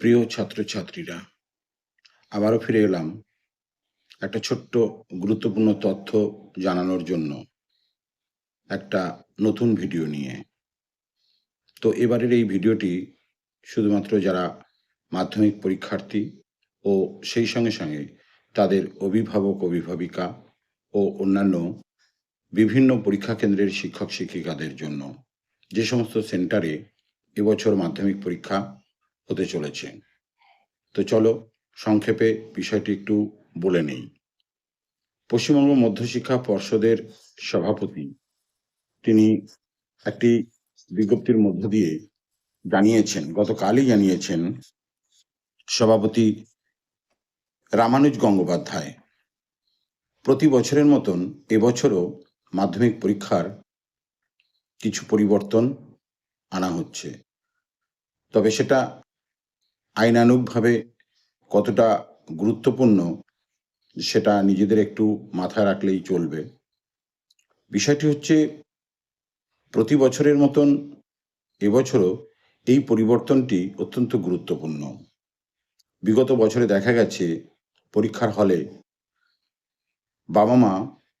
প্রিয় ছাত্রছাত্রীরা, আবারও ফিরে এলাম একটা ছোট্ট গুরুত্বপূর্ণ তথ্য জানানোর জন্য, একটা নতুন ভিডিও নিয়ে। তো এবারের এই ভিডিওটি শুধুমাত্র যারা মাধ্যমিক পরীক্ষার্থী ও সেই সঙ্গে সঙ্গে তাদের অভিভাবক, অভিভাবিকা ও অন্যান্য বিভিন্ন পরীক্ষা কেন্দ্রের শিক্ষক, শিক্ষিকাদের জন্য যে সমস্ত সেন্টারে এবছর মাধ্যমিক পরীক্ষা হতে চলেছে। তো চলো, সংক্ষেপে বিষয়টি একটু বলে নেই। পশ্চিমবঙ্গ মধ্যশিক্ষা পর্ষদের সভাপতি, তিনি একটি বিজ্ঞপ্তির মধ্য দিয়ে জানিয়েছেন, গতকালই জানিয়েছেন সভাপতি রামানুজ গঙ্গোপাধ্যায়, প্রতি বছরের মতন এবছরও মাধ্যমিক পরীক্ষার কিছু পরিবর্তন আনা হচ্ছে। তবে সেটা আইনানুগভাবে কতটা গুরুত্বপূর্ণ সেটা নিজেদের একটু মাথায় রাখলেই চলবে। বিষয়টি হচ্ছে প্রতি বছরের মতন এবছরও এই পরিবর্তনটি অত্যন্ত গুরুত্বপূর্ণ। বিগত বছরে দেখা গেছে পরীক্ষার হলে বাবা মা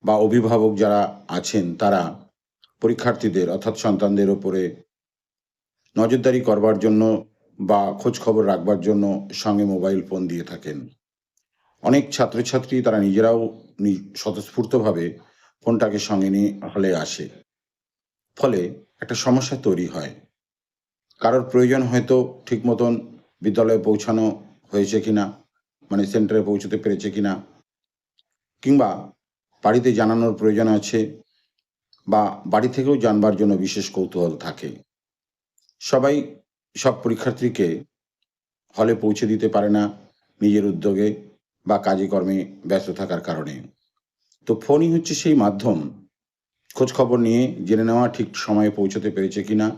বা অভিভাবক যারা আছেন তারা পরীক্ষার্থীদের অর্থাৎ সন্তানদের ওপরে নজরদারি করবার জন্য বা খোঁজ খবর রাখবার জন্য সঙ্গে মোবাইল ফোন দিয়ে থাকেন। অনেক ছাত্রছাত্রী তারা নিজেরাও স্বতঃস্ফূর্তভাবে ফোনটাকে সঙ্গে নিয়ে হলে আসে। ফলে একটা সমস্যা তৈরি হয়। কারোর প্রয়োজন হয়তো ঠিক মতন বিদ্যালয়ে পৌঁছানো হয়েছে কিনা মানে সেন্টারে পৌঁছতে পেরেছে কিনা, কিংবা বাড়িতে জানানোর প্রয়োজন আছে বা বাড়ি থেকেও জানবার জন্য বিশেষ কৌতূহল থাকে। সবাই সব পরীক্ষার্থীকে হলে পৌঁছে দিতে পারে না নিজের উদ্যোগে বা কাজে কর্মে ব্যস্ত থাকার কারণে। তো ফোনই হচ্ছে সেই মাধ্যম। খোঁজ খবর নিয়ে জেনে নেওয়া ঠিক সময়ে পৌঁছতে পেরেছে কিনা,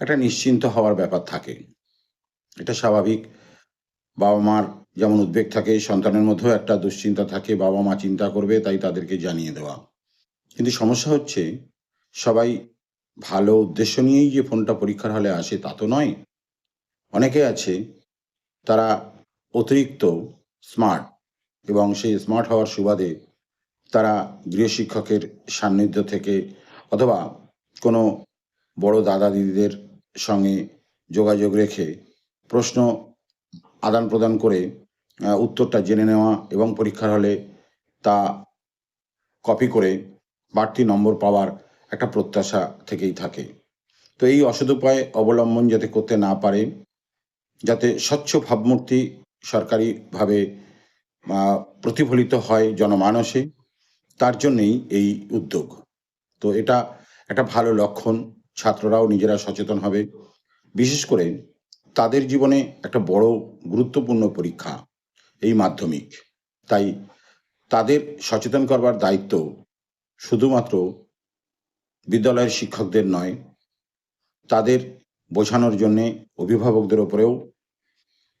একটা নিশ্চিন্ত হওয়ার ব্যাপার থাকে। এটা স্বাভাবিক। বাবা মার যেমন উদ্বেগ থাকে, সন্তানের মধ্যেও একটা দুশ্চিন্তা থাকে, বাবা মা চিন্তা করবে, তাই তাদেরকে জানিয়ে দেওয়া। কিন্তু সমস্যা হচ্ছে, সবাই ভালো উদ্দেশ্য নিয়েই যে ফোনটা পরীক্ষার হলে আসে তা তো নয়। অনেকে আছে, তারা অতিরিক্ত স্মার্ট এবং সেই স্মার্ট হওয়ার সুবাদে তারা গৃহশিক্ষকের সান্নিধ্য থেকে অথবা কোনো বড় দাদা দিদিদের সঙ্গে যোগাযোগ রেখে প্রশ্ন আদান প্রদান করে উত্তরটা জেনে নেওয়া এবং পরীক্ষার হলে তা কপি করে বাড়তি নম্বর পাওয়ার একটা প্রত্যাশা থেকেই থাকে। তো এই অসদুপায় অবলম্বন যাতে করতে না পারে যাতে স্বচ্ছ ভাবমূর্তি সরকারিভাবে প্রতিফলিত হয় জনমানসে, তার জন্যেই এই উদ্যোগ। তো এটা একটা ভালো লক্ষণ, ছাত্ররাও নিজেরা সচেতন হবে। বিশেষ করে তাদের জীবনে একটা বড় গুরুত্বপূর্ণ পরীক্ষা এই মাধ্যমিক। তাই তাদের সচেতন করবার দায়িত্ব শুধুমাত্র বিদ্যালয়ের শিক্ষকদের নয়, তাদের বোঝানোর জন্যে অভিভাবকদের ওপরেও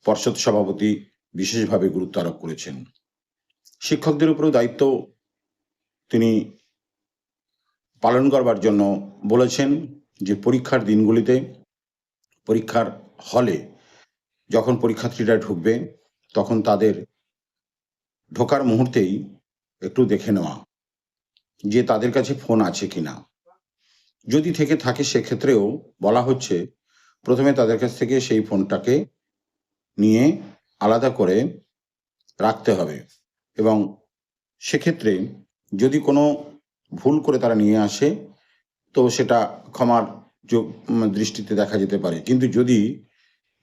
পর্ষদ সভাপতি বিশেষভাবে গুরুত্ব আরোপ করেছেন। শিক্ষকদের উপরেও দায়িত্ব তিনি পালন করবার জন্য বলেছেন যে পরীক্ষার দিনগুলিতে, পরীক্ষার হলে যখন পরীক্ষার্থীরা ঢুকবে, তখন তাদের ঢোকার মুহূর্তেই একটু দেখে নেওয়া যে তাদের কাছে ফোন আছে কিনা। যদি থেকে থাকে, সেক্ষেত্রেও বলা হচ্ছে, প্রথমে তাদের কাছ থেকে সেই ফোনটাকে নিয়ে আলাদা করে রাখতে হবে। এবং সেক্ষেত্রে যদি কোনো ভুল করে তারা নিয়ে আসে, তো সেটা ক্ষমার দৃষ্টিতে দেখা যেতে পারে। কিন্তু যদি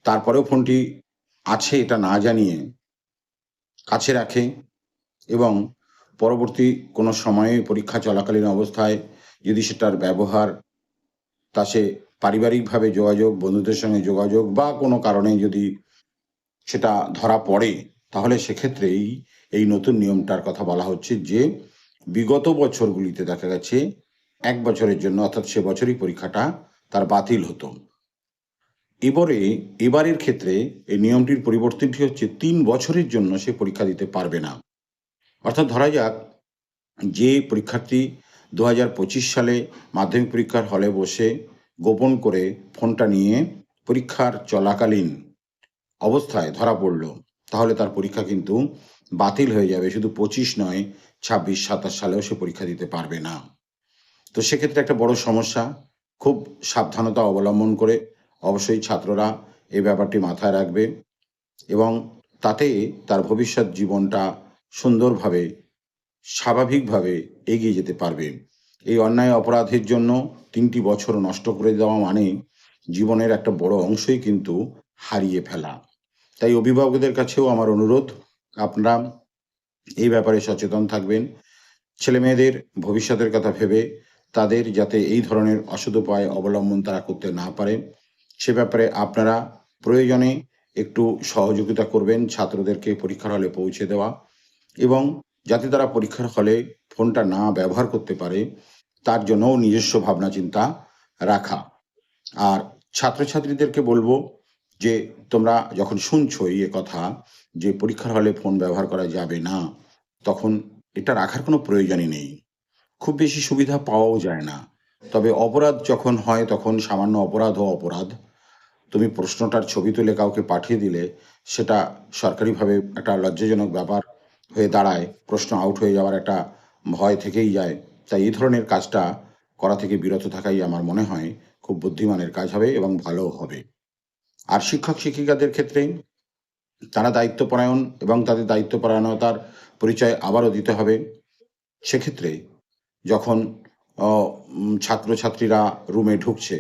তারপরেও ফোনটি আছে এটা না জানিয়ে কাছে রাখে এবং পরবর্তী কোনো সময়ে পরীক্ষা চলাকালীন অবস্থায় যদি সেটার ব্যবহার, তা সে পারিবারিকভাবে যোগাযোগ, বন্ধুদের সঙ্গে যোগাযোগ বা কোনো কারণে যদি সেটা ধরা পড়ে, তাহলে সেক্ষেত্রেই এই নতুন নিয়মটার কথা বলা হচ্ছে যে, বিগত বছরগুলিতে দেখা গেছে এক বছরের জন্য, অর্থাৎ সে বছরই পরীক্ষাটা তার বাতিল হতো। এবারে, এবারের ক্ষেত্রে এই নিয়মটির পরিবর্তনটি হচ্ছে তিন বছরের জন্য সে পরীক্ষা দিতে পারবে না। অর্থাৎ ধরা যাক যে পরীক্ষার্থী দু হাজার পঁচিশ সালে মাধ্যমিক পরীক্ষার হলে বসে গোপন করে ফোনটা নিয়ে পরীক্ষার চলাকালীন অবস্থায় ধরা পড়ল, তাহলে তার পরীক্ষা কিন্তু বাতিল হয়ে যাবে। শুধু পঁচিশ নয়, ছাব্বিশ, সাতাশ সালেও সে পরীক্ষা দিতে পারবে না। তো সেক্ষেত্রে একটা বড় সমস্যা, খুব সাবধানতা অবলম্বন করে অবশ্যই ছাত্ররা এই ব্যাপারটি মাথায় রাখবে এবং তাতে তার ভবিষ্যৎ জীবনটা সুন্দরভাবে, স্বাভাবিকভাবে এগিয়ে যেতে পারবে। এই অন্যায় অপরাধের জন্য তিনটি বছর নষ্ট করে দেওয়া মানে জীবনের একটা বড় অংশই কিন্তু হারিয়ে ফেলা। তাই অভিভাবকদের কাছেও আমার অনুরোধ, আপনারা এই ব্যাপারে সচেতন থাকবেন। ছেলে মেয়েদের ভবিষ্যতের কথা ভেবে তাদের যাতে এই ধরনের অসৎ উপায় অবলম্বন তারা করতে না পারে, সে ব্যাপারে আপনারা প্রয়োজনে একটু সহযোগিতা করবেন ছাত্রদেরকে পরীক্ষার হলে পৌঁছে দেওয়া এবং যাতে তারা পরীক্ষার হলে ফোনটা না ব্যবহার করতে পারে, তার জন্যও নিজস্ব ভাবনা চিন্তা রাখা। আর ছাত্রছাত্রীদেরকে বলব যে তোমরা যখন শুনছো এই কথা যে পরীক্ষার হলে ফোন ব্যবহার করা যাবে না, তখন এটা রাখার কোনো প্রয়োজনই নেই। খুব বেশি সুবিধা পাওয়াও যায় না। তবে অপরাধ যখন হয়, তখন সামান্য অপরাধ ও অপরাধ। তুমি প্রশ্নটার ছবি তুলে কাউকে পাঠিয়ে দিলে, সেটা সরকারিভাবে একটা লজ্জাজনক ব্যাপার হয়ে দাঁড়ায়। প্রশ্ন আউট হয়ে যাওয়ার একটা ভয় থেকেই যায়। তাই এই ধরনের কাজটা করা থেকে বিরত থাকাই আমার মনে হয় খুব বুদ্ধিমানের কাজ হবে এবং ভালো হবে। আর শিক্ষক শিক্ষিকাদের ক্ষেত্রে তারা দায়িত্বপরায়ণ এবং তাদের দায়িত্বপরায়ণতার পরিচয় আবারও দিতে হবে। সেক্ষেত্রে যখন ছাত্রছাত্রীরা রুমে ঢুকছে,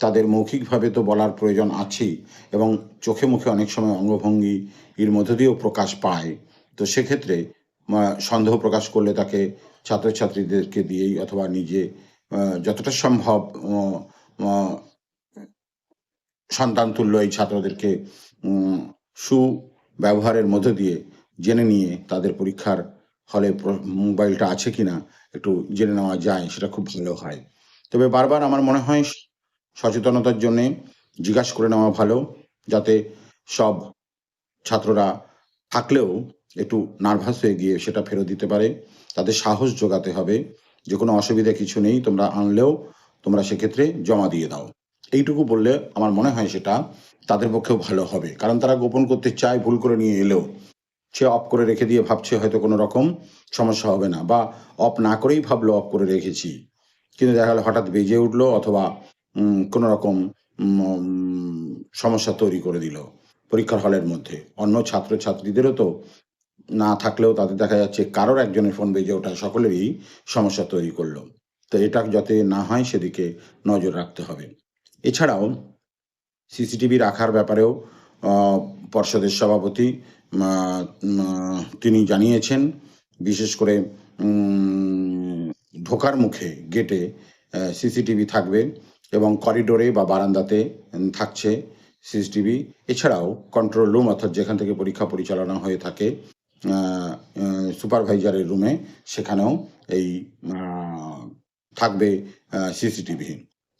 তাদের মৌখিকভাবে তো বলার প্রয়োজন আছেই এবং চোখে মুখে অনেক সময় অঙ্গভঙ্গি এর মধ্য দিয়েও প্রকাশ পায়। তো সেক্ষেত্রে সন্দেহ প্রকাশ করলে তাকে ছাত্রছাত্রীদেরকে দিয়েই অথবা নিজে যতটা সম্ভব সন্তান তুল্য এই ছাত্রদেরকে সুব্যবহারের মধ্য দিয়ে জেনে নিয়ে তাদের পরীক্ষার হলে মোবাইলটা আছে কিনা একটু জেনে নেওয়া যায়, সেটা খুব ভালো হয়। তবে বারবার আমার মনে হয় সচেতনতার জন্যে জিজ্ঞাসা করে নেওয়া ভালো, যাতে সব ছাত্ররা থাকলেও একটু নার্ভাস হয়ে গিয়ে সেটা ফেরত দিতে পারে। তাদের সাহস যোগাতে হবে, যে কোনো অসুবিধা কিছু নেই, তোমরা আনলেও তোমরা সেক্ষেত্রে জমা দিয়ে দাও। এইটুকু বললে আমার মনে হয় সেটা তাদের পক্ষেও ভালো হবে। কারণ তারা গোপন করতে চায়, ভুল করে নিয়ে এলেও। সে অফ করে রেখে দিয়ে ভাবছে হয়তো কোনো রকম সমস্যা হবে না বা অফ না করেই ভাবলো, অফ করে রেখেছি। কিন্তু দেখা গেলো হঠাৎ বেজে উঠল অথবা কোনো রকম সমস্যা তৈরি করে দিল পরীক্ষার হলের মধ্যে। অন্য ছাত্র ছাত্রীদেরও তো না থাকলেও তাদের দেখা যাচ্ছে কারোর একজনের ফোন বেজে ওঠা সকলেরই সমস্যা তৈরি করল। তো এটা যাতে না হয় সেদিকে নজর রাখতে হবে। এছাড়াও সিসিটিভি রাখার ব্যাপারেও পর্ষদের সভাপতি তিনি জানিয়েছেন, বিশেষ করে ঢোকার মুখে, গেটে সিসিটিভি থাকবে এবং করিডোরে বা বারান্দাতে থাকছে সিসিটিভি। এছাড়াও কন্ট্রোল রুম অর্থাৎ যেখান থেকে পরীক্ষা পরিচালনা হয়ে থাকে সুপারভাইজারের রুমে সেখানেও এই থাকবে সিসিটিভি।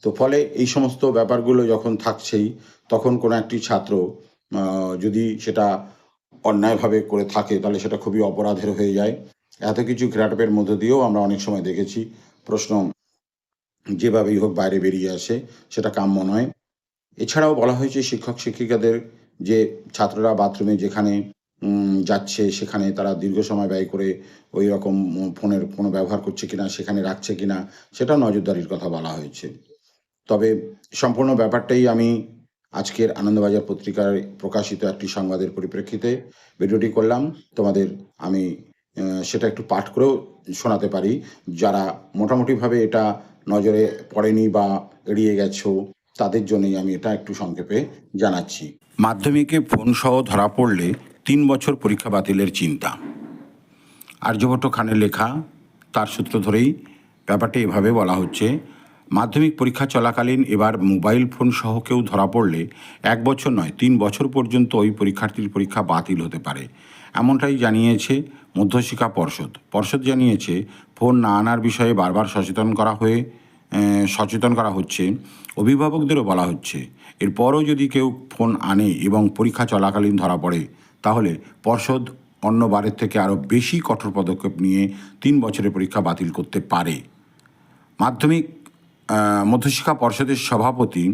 তো ফলে এই সমস্ত ব্যাপারগুলো যখন থাকছেই, তখন কোনো একটি ছাত্র যদি সেটা অন্যায়ভাবে করে থাকে, তাহলে সেটা খুবই অপরাধের হয়ে যায়। এত কিছু ঘেরাটপের মধ্য দিয়েও আমরা অনেক সময় দেখেছি, প্রশ্ন যেভাবেই হোক বাইরে বেরিয়ে আসে, সেটা কাম্য নয়। এছাড়াও বলা হয়েছে শিক্ষক শিক্ষিকাদের যে ছাত্ররা বাথরুমে যেখানে যাচ্ছে, সেখানে তারা দীর্ঘ সময় ব্যয় করে ওই রকম ফোনের কোনো ব্যবহার করছে কিনা, সেখানে রাখছে কিনা, সেটা নজরদারির কথা বলা হয়েছে। তবে সম্পূর্ণ ব্যাপারটাই আমি আজকের আনন্দবাজার পত্রিকায় প্রকাশিত একটি সংবাদের পরিপ্রেক্ষিতে ভিডিওটি করলাম। তোমাদের আমি সেটা একটু পাঠ করেও শোনাতে পারি। যারা মোটামুটিভাবে এটা নজরে পড়েনি বা এড়িয়ে গেছো, তাদের জন্যই আমি এটা একটু সংক্ষেপে জানাচ্ছি। মাধ্যমিকে ফোন সহ ধরা পড়লে তিন বছর পরীক্ষা বাতিলের চিন্তা। আর্যভট্ট খানের লেখা, তার সূত্র ধরেই ব্যাপারটি এভাবে বলা হচ্ছে মাধ্যমিক পরীক্ষা চলাকালীন এবার মোবাইল ফোন সহ কেউ ধরা পড়লে এক বছর নয়, তিন বছর পর্যন্ত ওই পরীক্ষার্থীর পরীক্ষা বাতিল হতে পারে। এমনটাই জানিয়েছে মধ্যশিক্ষা পর্ষদ। পর্ষদ জানিয়েছে, ফোন না আনার বিষয়ে বারবার সচেতন করা হয়ে সচেতন করা হচ্ছে। অভিভাবকদেরও বলা হচ্ছে, এরপরও যদি কেউ ফোন আনে এবং পরীক্ষা চলাকালীন ধরা পড়ে, তাহলে পর্ষদ অন্য বারের থেকে আরও বেশি কঠোর পদক্ষেপ নিয়ে তিন বছরের পরীক্ষা বাতিল করতে পারে। মাধ্যমিক মধ্যশিক্ষা পর্ষদের সভাপতি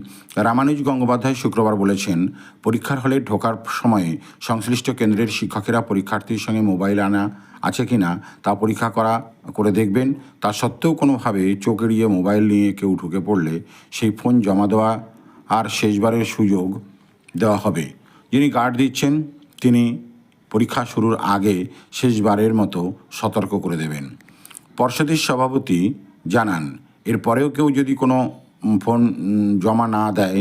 রামানুজ গঙ্গোপাধ্যায় শুক্রবার বলেছেন, পরীক্ষার হলে ঢোকার সময়ে সংশ্লিষ্ট কেন্দ্রের শিক্ষকেরা পরীক্ষার্থীর সঙ্গে মোবাইল আনা আছে কি না তা পরীক্ষা করা করে দেখবেন। তা সত্ত্বেও কোনোভাবে চোখ এড়িয়ে মোবাইল নিয়ে কেউ ঢুকে পড়লে সেই ফোন জমা দেওয়া আর শেষবারের সুযোগ দেওয়া হবে। যিনি গার্ড দিচ্ছেন, তিনি পরীক্ষা শুরুর আগে শেষবারের মতো সতর্ক করে দেবেন। পর্ষদের সভাপতি জানান এরপরেও কেউ যদি কোনো ফোন জমা না দেয়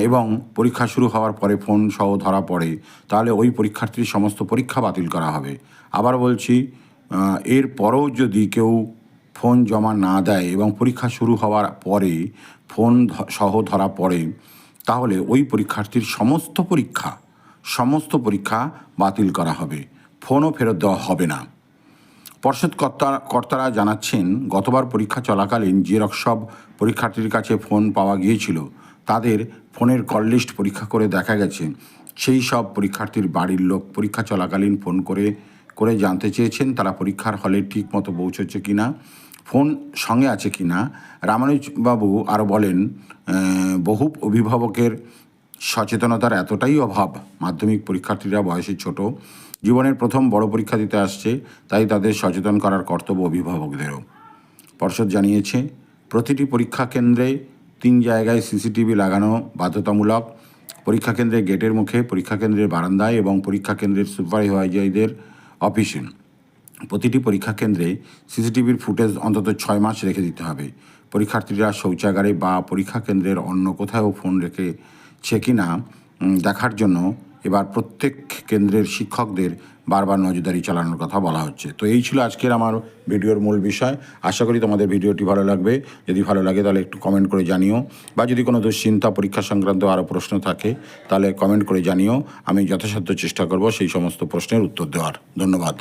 এবং পরীক্ষা শুরু হওয়ার পরে ফোন সহ ধরা পড়ে তাহলে ওই পরীক্ষার্থীর সমস্ত পরীক্ষা বাতিল করা হবে। আবার বলছি আহ, এরপরেও যদি কেউ ফোন জমা না দেয় এবং পরীক্ষা শুরু হওয়ার পরে ফোন সহ ধরা পড়ে তাহলে ওই পরীক্ষার্থীর সমস্ত পরীক্ষা সমস্ত পরীক্ষা বাতিল করা হবে। ফোনও ফেরত দেওয়া হবে না। পর্ষদ কর্তা কর্তারা জানাচ্ছেন, গতবার পরীক্ষা চলাকালীন যে সব পরীক্ষার্থীর কাছে ফোন পাওয়া গিয়েছিল। তাদের ফোনের কল লিস্ট পরীক্ষা করে দেখা গেছে। সেই সব পরীক্ষার্থীর বাড়ির লোক পরীক্ষা চলাকালীন ফোন করে করে জানতে চেয়েছেন তারা পরীক্ষার হলে ঠিক মতো পৌঁছচ্ছে কি না ফোন সঙ্গে আছে কি না রামানুজবাবু আরও বলেন বহু অভিভাবকের সচেতনতার এতটাই অভাব। মাধ্যমিক পরীক্ষার্থীরা বয়সে ছোট। জীবনের প্রথম বড় পরীক্ষা দিতে আসছে, তাই তাদের সচেতন করার কর্তব্য অভিভাবকদেরও। পর্ষদ জানিয়েছে, প্রতিটি পরীক্ষা কেন্দ্রে তিন জায়গায় সিসিটিভি লাগানো বাধ্যতামূলক। পরীক্ষা কেন্দ্রের গেটের মুখে, পরীক্ষা কেন্দ্রের বারান্দায় এবং পরীক্ষা কেন্দ্রের সুপারভাইজারদের অফিসে। প্রতিটি পরীক্ষা কেন্দ্রে সিসিটিভির ফুটেজ অন্তত ছয় মাস রেখে দিতে হবে। পরীক্ষার্থীরা শৌচাগারে বা পরীক্ষা কেন্দ্রের অন্য কোথাও ফোন রেখেছে কি না দেখার জন্য এবার প্রত্যেক কেন্দ্রের শিক্ষকদের বারবার নজরদারি চালানোর কথা বলা হচ্ছে। তো এই ছিল আজকের আমার ভিডিওর মূল বিষয়। আশা করি তোমাদের ভিডিওটি ভালো লাগবে। যদি ভালো লাগে তাহলে একটু কমেন্ট করে জানিও। বা যদি কোনো দুশ্চিন্তা, পরীক্ষা সংক্রান্ত আরও প্রশ্ন থাকে, তাহলে কমেন্ট করে জানিও। আমি যথাসাধ্য চেষ্টা করব সেই সমস্ত প্রশ্নের উত্তর দেওয়ার। ধন্যবাদ।